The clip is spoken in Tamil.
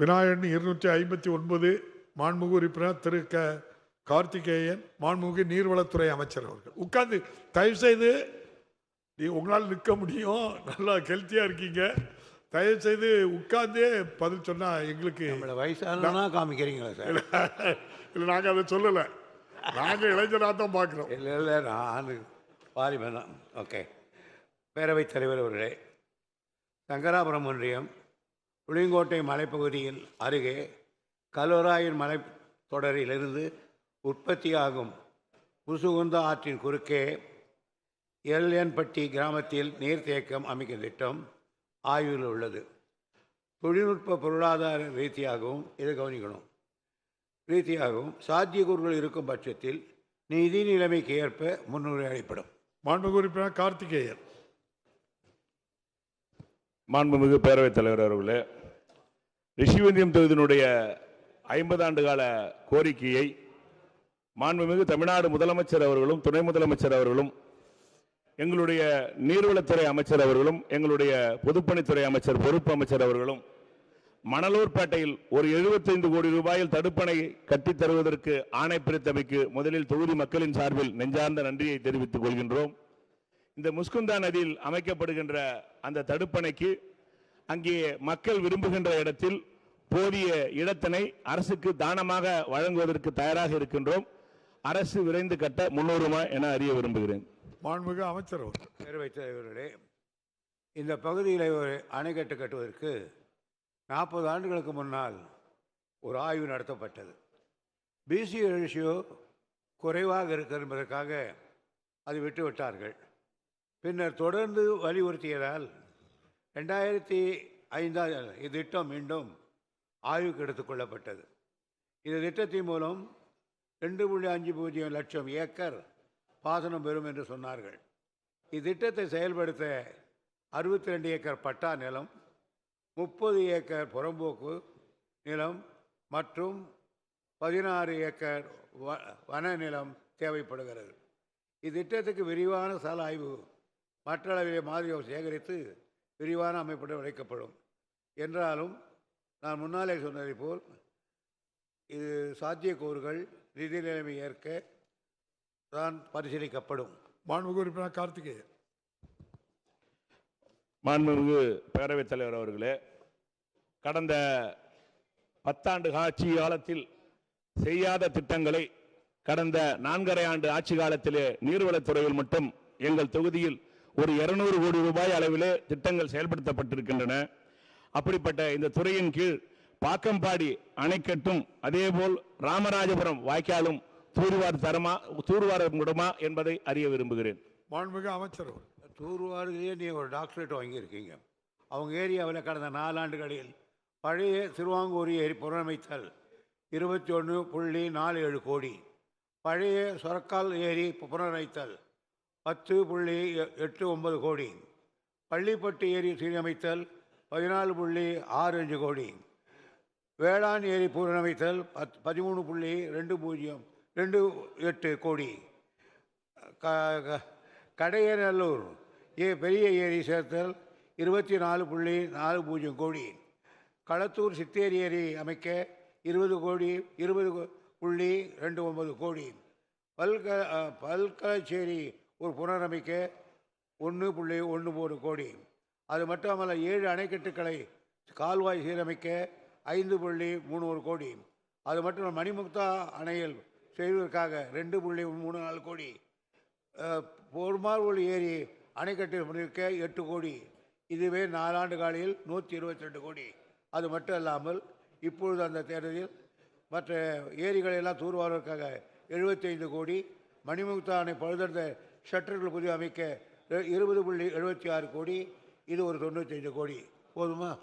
விநாயகன் இருநூற்றி ஐம்பத்தி ஒன்பது மாண்புமிகு உறுப்பினர் திரு க கார்த்திகேயன் மாண்புமிகு நீர்வளத்துறை அமைச்சர் அவர்கள். உட்கார்ந்து தயவு செய்து நீ உங்களால் நிற்க முடியும். நல்லா ஹெல்த்தியாக இருக்கீங்க. தயவு செய்து உட்கார்ந்தே பதில் சொன்னால் எங்களுக்கு வயசானா காமிக்கிறீங்களா சார்? இல்லை நாங்கள் அதை சொல்லலை. நாங்கள் இளைஞராக தான் பார்க்குறோம் இல்லை இல்லை நான் பாரிமன் ஓகே. பேரவைத் தலைவர் அவர்களே சங்கராபுரம் ஒன்றியம் புளியங்கோட்டை மலைப்பகுதியில் அருகே கல்வராயன் மலை தொடரிலிருந்து உற்பத்தியாகும் முசுகுந்த ஆற்றின் குறுக்கே எல்என்பட்டி கிராமத்தில் நீர்த்தேக்கம் அமைக்கும் திட்டம் ஆய்வில் உள்ளது. தொழில்நுட்ப பொருளாதார ரீதியாகவும் இதை கவனிக்கணும். ரீதியாகவும் சாத்தியக்கூறுகள் இருக்கும் பட்சத்தில் நிதி நிலைமைக்கு ஏற்ப முன்னுரிமை அளிப்படும். மாண்புமிகு உறுப்பினர் கார்த்திகேயன். மாண்புமிகு பேரவைத் தலைவர் அவர்களே ரிஷிவந்தியம் தொகுதியினுடைய ஐம்பது ஆண்டு கால கோரிக்கையை மாண்புமிகு தமிழ்நாடு முதலமைச்சர் அவர்களும் துணை முதலமைச்சர் அவர்களும் எங்களுடைய நீர்வளத்துறை அமைச்சர் அவர்களும் எங்களுடைய பொதுப்பணித்துறை அமைச்சர் பொறுப்பு அமைச்சர் அவர்களும் மணலூர்பேட்டையில் ஒரு 75 கோடி ரூபாயில் தடுப்பணை கட்டித் தருவதற்கு ஆணை பிரித்தமைக்கு முதலில் தொகுதி மக்களின் சார்பில் நெஞ்சார்ந்த நன்றியை தெரிவித்துக் கொள்கின்றோம். இந்த முஸ்குந்தா நதியில் அமைக்கப்படுகின்ற அந்த தடுப்பணைக்கு அங்கே மக்கள் விரும்புகின்ற இடத்தில் போதிய இடத்தினை அரசுக்கு தானமாக வழங்குவதற்கு தயாராக இருக்கின்றோம். அரசு விரைந்து கட்ட முன்னோருமா என அறிய விரும்புகிறேன். மாண்புமிகு அமைச்சர் அவர்கள். பேரவைத் தலைவர்களே இந்த பகுதியில் ஒரு அணைக்கட்டு கட்டுவதற்கு நாற்பது ஆண்டுகளுக்கு முன்னால் ஒரு ஆய்வு நடத்தப்பட்டது. பிசி ரேஷியோ குறைவாக இருக்கிறது என்பதற்காக அதை விட்டு விட்டார்கள் பின்னர் தொடர்ந்து வலியுறுத்தியதால் ரெண்டாயிரத்தி ஐந்தாம் இத்திட்டம் மீண்டும் ஆய்வுக்கு எடுத்துக்கொள்ளப்பட்டது. இந்த திட்டத்தின் மூலம் ரெண்டு புள்ளி அஞ்சு பூஜ்ஜியம் லட்சம் ஏக்கர் பாசனம் பெறும் என்று சொன்னார்கள். இத்திட்டத்தை செயல்படுத்த அறுபத்தி ரெண்டு ஏக்கர் பட்டா நிலம் முப்பது ஏக்கர் புறம்போக்கு நிலம் மற்றும் பதினாறு ஏக்கர் வ வன நிலம் தேவைப்படுகிறது. இத்திட்டத்துக்கு விரிவான சால ஆய்வு மற்றளவிலே மாதிரியை சேகரித்து விரிவான அமைப்புடன் உழைக்கப்படும் என்றாலும் நான் முன்னாலே சொன்னதைப் போல் இது சாத்தியக்கூறுகள் நிதி நிலைமை ஏற்க தான் பரிசீலிக்கப்படும். மாண்புமிகு உறுப்பினர் கார்த்திகேயன் மாண்புமிகு பேரவைத் தலைவர் அவர்களே கடந்த பத்தாண்டு ஆட்சி காலத்தில் செய்யாத திட்டங்களை கடந்த நான்கரை ஆண்டு ஆட்சி காலத்திலே நீர்வளத்துறையில் மட்டும் எங்கள் தொகுதியில் ஒரு 200 கோடி ரூபாய் அளவிலே திட்டங்கள் செயல்படுத்தப்பட்டிருக்கின்றன. அப்படிப்பட்ட இந்த துறையின் கீழ் பாக்கம்பாடி அணைக்கட்டும் அதேபோல் ராமராஜபுரம் வாய்க்காலும் தூர்வார் தரமா தூர்வார முடியுமா என்பதை அறிய விரும்புகிறேன். மாண்புமிகு அமைச்சர் அவர்கள். தூர்வாரிலேயே நீங்கள் ஒரு டாக்டரேட் வாங்கியிருக்கீங்க. அவங்க ஏரியாவில் கடந்த நாலாண்டுகளில் பழைய திருவாங்கூர் ஏரி புனரமைத்தல் இருபத்தி ஒன்று புள்ளி நாலு ஏழு கோடி பழைய சொரக்கால் ஏரி புனரமைத்தல் பத்து புள்ளி எ- எட்டு ஒன்பது கோடி பள்ளிப்பட்டு ஏரி சீரமைத்தல் பதினாலு புள்ளி ஆறு அஞ்சு கோடி. வேளாண் ஏரி புனரமைத்தல் பத் பதிமூணு புள்ளி ரெண்டு பூஜ்ஜியம் ரெண்டு எட்டு கோடி. க- க- கடையநல்லூர் ஏ பெரிய ஏரி சேர்த்தல் இருபத்தி நாலு புள்ளி நாலு பூஜ்ஜியம் கோடி. களத்தூர் சித்தேரி ஏரி அமைக்க இருபது கோடி இருபது புள்ளி ரெண்டு ஒன்பது கோடி. பல்க பல்கலைச்சேரி பல்கலச்சேரி ஒரு புனரமைக்க ஒன்று புள்ளி ஒன்று மூணு கோடி. அது மட்டுமல்ல ஏழு அணைக்கட்டுக்களை கால்வாய் சீரமைக்க ஐந்து புள்ளி மூணு ஒரு கோடி. அது மட்டும் மணிமுக்தா அணையில் செய்வதற்காக ரெண்டு புள்ளி மூணு நாலு கோடி. பொறுமார்வல் ஏரி அணைக்கட்டு முடிக்க எட்டு கோடி. இதுவே நாலாண்டு காலையில் நூற்றி இருபத்தி ரெண்டு கோடி. அது மட்டும் இல்லாமல் இப்பொழுது அந்த தேர்தலில் மற்ற ஏரிகளையெல்லாம் தூர்வாருவதற்காக 75 கோடி. மணிமுக்தா அணை பழுதடைந்த ஷட்டர்கள் புதிய அமைக்க இருபது புள்ளி எழுபத்தி ஆறு கோடி. இது ஒரு தொண்ணூத்தைந்து கோடி. போதுமா?